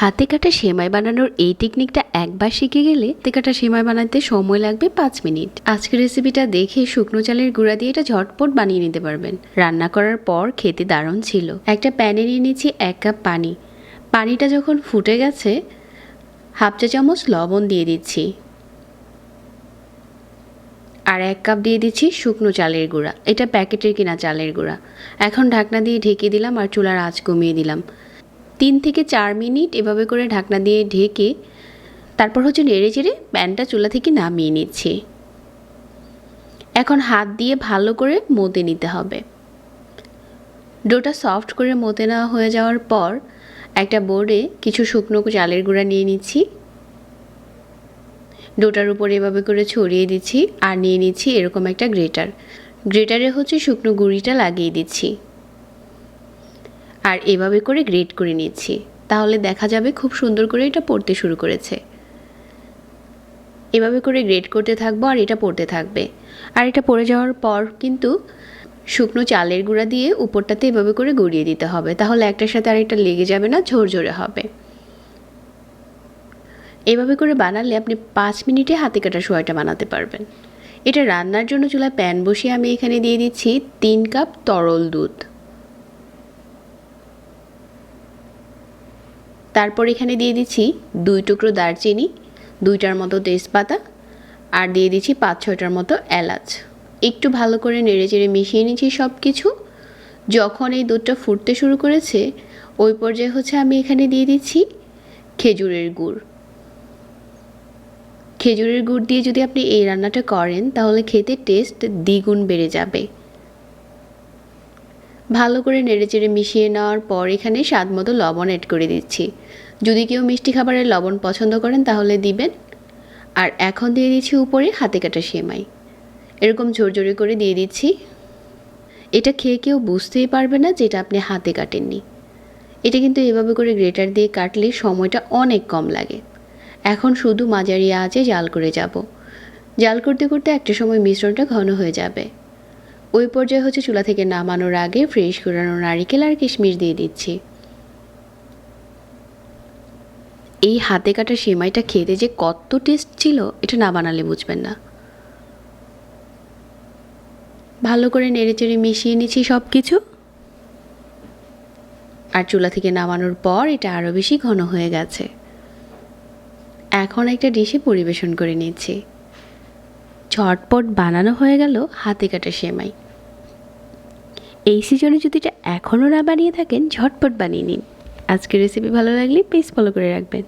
হাতে কাটা সেমাই বানানোর এই টেকনিকটা একবার শিখে গেলে হাতে কাটা সেমাই বানাতে সময় লাগবে পাঁচ মিনিট। আজকের রেসিপিটা দেখে শুকনো চালের গুঁড়া দিয়ে এটা ঝটপট বানিয়ে নিতে পারবেন। রান্না করার পর খেতে দারুণ ছিল। একটা প্যানে নিয়ে নিচ্ছি এক কাপ পানি। পানিটা যখন ফুটে গেছে, হাফ চা চামচ লবণ দিয়ে দিচ্ছি। আর এক কাপ দিয়ে দিচ্ছি শুকনো চালের গুঁড়া। এটা প্যাকেটের কিনা চালের গুঁড়া। এখন ঢাকনা দিয়ে ঢেকে দিলাম আর চুলার আঁচ কমিয়ে দিলাম। তিন থেকে চার মিনিট এভাবে করে ঢাকনা দিয়ে ঢেকে তারপর হচ্ছে নেড়ে চেড়ে প্যানটা চুলা থেকে নামিয়ে নিচ্ছি। এখন হাত দিয়ে ভালো করে মতে নিতে হবে। ডোটা সফট করে মতে নেওয়া হয়ে যাওয়ার পর একটা বোর্ডে কিছু শুকনো চালের গুঁড়া নিয়ে নিচ্ছি। ডোটার উপর এভাবে করে ছড়িয়ে দিচ্ছি আর নিয়ে নিচ্ছি এরকম একটা গ্রেটার। গ্রেটারে হচ্ছে শুকনো গুঁড়িটা লাগিয়ে দিচ্ছি। আর এভাবে করে গ্রেড করে নিচ্ছি। তাহলে দেখা যাবে খুব সুন্দর করে এটা পড়তে শুরু করেছে। এভাবে করে গ্রেড করতে থাকব আর এটা পড়তে থাকবে। আর এটা পড়ে যাওয়ার পর কিন্তু শুকনো চালের গুঁড়া দিয়ে উপরটাতে এভাবে করে গড়িয়ে দিতে হবে। তাহলে একটার সাথে আর আরেকটা লেগে যাবে না, ঝরঝরে হবে। এভাবে করে বানালে আপনি পাঁচ মিনিটে হাতে কাটা সোয়াটা বানাতে পারবেন। এটা রান্নার জন্য চুলায় প্যান বসিয়ে আমি এখানে দিয়ে দিচ্ছি তিন কাপ তরল দুধ। তারপর এখানে দিয়ে দিচ্ছি দুই টুকরো দারচিনি, দুইটার মতো তেজপাতা, আর দিয়ে দিচ্ছি পাঁচ ছয়টার মতো এলাচ। একটু ভালো করে নেড়ে চেড়ে মিশিয়ে নিচ্ছি সব কিছু যখন এই দুধটা ফুটতে শুরু করেছে, ওই পর্যায়ে হচ্ছে আমি এখানে দিয়ে দিচ্ছি খেজুরের গুড়। খেজুরের গুড় দিয়ে যদি আপনি এই রান্নাটা করেন, তাহলে খেতে টেস্ট দ্বিগুণ বেড়ে যাবে। ভালো করে নেড়েচেড়ে মিশিয়ে নেওয়ার পর এখানে স্বাদ মতো লবণ অ্যাড করে দিচ্ছি। যদি কেউ মিষ্টি খাবারের লবণ পছন্দ করেন তাহলে দিবেন। আর এখন দিয়ে দিচ্ছি উপরে হাতে কাটা সেমাই। এরকম ঝোরঝোরে করে দিয়ে দিচ্ছি। এটা খেয়ে কেউ বুঝতেই পারবে না যেটা আপনি হাতে কাটেননি। এটা কিন্তু এভাবে করে গ্রেটার দিয়ে কাটলে সময়টা অনেক কম লাগে। এখন শুধু মাঝারি আঁচে জাল করে যাব। জাল করতে করতে একটা সময় মিশ্রণটা ঘন হয়ে যাবে। ওই পর্যায়ে হচ্ছে চুলা থেকে নামানোর আগে ফ্রেশ কুড়ানো নারিকেল আর কিশমিশ দিয়ে দিচ্ছি। এই হাতে কাটা সেমাইটা খেতে যে কত টেস্ট ছিল, এটা না বানালে বুঝবেন না। ভালো করে নেড়েচেড়ে মিশিয়ে নিচ্ছি সব কিছু আর চুলা থেকে নামানোর পর এটা আরও বেশি ঘন হয়ে গেছে। এখন একটা ডিশে পরিবেশন করে নিচ্ছি। ঝটপট বানানো হয়ে গেল হাতে কাটা সেমাই। এই সিজনে যদি এটা এখনও না বানিয়ে থাকেন, ঝটপট বানিয়ে নিন। আজকের রেসিপি ভালো লাগলে প্লিজ ফলো করে রাখবেন।